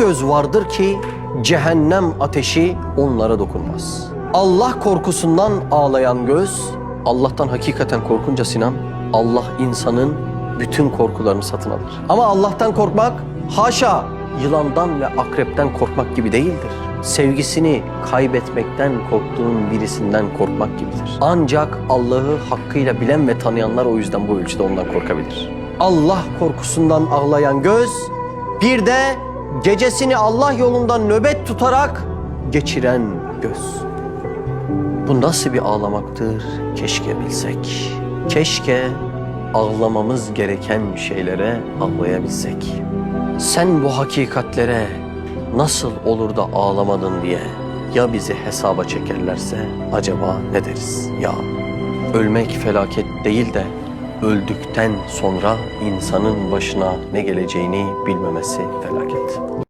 göz vardır ki cehennem ateşi onlara dokunmaz. Allah korkusundan ağlayan göz, Allah'tan hakikaten korkunca Sinan, Allah insanın bütün korkularını satın alır. Ama Allah'tan korkmak haşa yılandan ve akrepten korkmak gibi değildir. Sevgisini kaybetmekten korktuğun birisinden korkmak gibidir. Ancak Allah'ı hakkıyla bilen ve tanıyanlar o yüzden bu ölçüde ondan korkabilir. Allah korkusundan ağlayan göz, bir de gecesini Allah yolunda nöbet tutarak geçiren göz. Bu nasıl bir ağlamaktır keşke bilsek. Keşke ağlamamız gereken şeylere ağlayabilsek. Sen bu hakikatlere nasıl olur da ağlamadın diye ya bizi hesaba çekerlerse acaba ne deriz? Ya ölmek felaket değil de öldükten sonra insanın başına ne geleceğini bilmemesi felaket.